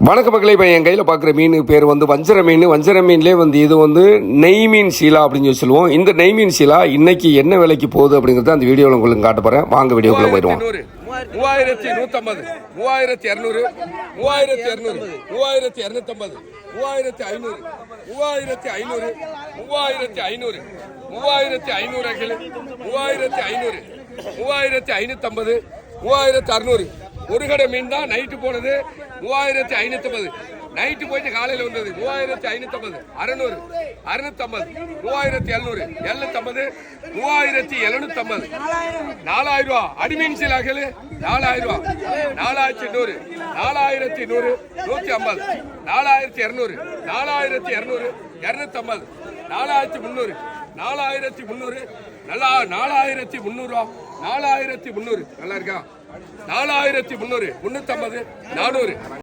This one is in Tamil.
வணக்க மக்களே இப்போ என் கையில் பார்க்குற மீன் பேர் வந்து வஞ்சர மீன். வஞ்சர மீன்லேயே வந்து இது வந்து நெய் மீன் சீலா அப்படின்னு சொல்லி சொல்லுவோம். இந்த நெய் மீன் சீலா இன்னைக்கு என்ன விலைக்கு போகுது அப்படிங்கிறத அந்த வீடியோவில் உங்களுக்கு காட்ட போகிறேன் வாங்க வீடியோக்குள்ளே போயிடுவோம். மூவாயிரத்தி நூத்தம்பது. மூவாயிரத்தி இரநூறு மூவாயிரத்தி இரநூறு மூவாயிரத்தி இரநூத்தம்பது மூவாயிரத்தி ஐநூறு. மூவாயிரத்தி ஐநூறு. மூவாயிரத்தி ஐநூறு. மூவாயிரத்தி ஐநூறு மூவாயிரத்தி ஐநூறு. மூவாயிரத்தி ஐநூத்தம்பது. மூவாயிரத்தி அறுநூறு. ஒரு கடை மீன் தான். நைட்டு போனது மூவாயிரத்தி ஐநூற்றம்பது நைட்டு போயிட்டு காலையில் வந்தது மூவாயிரத்தி ஐநூற்றம்பது அறுநூறு. அறுநூத்தம்பது. மூவாயிரத்தி எழுநூறு. எழுநூத்தம்பது. மூவாயிரத்தி எழுநூத்தம்பது. நாலாயிரம் ரூபா அடிமீன் சிலாக்கள் நாலாயிரம் ரூபா நாலாயிரத்தி நூறு. நாலாயிரத்தி நூறு. நூற்றி ஐம்பது நாலாயிரத்தி இரநூறு. நாலாயிரத்தி இரநூறு. இரநூத்தம்பது. நாலாயிரத்தி முந்நூறு. நாலாயிரத்தி முந்நூறு. நல்லா நாலாயிரத்தி முந்நூறுவா. நாலாயிரத்தி முந்நூறு. நல்லா இருக்கா? நாலாயிரத்தி முந்நூறு முன்னூத்தம்பது நானூறு.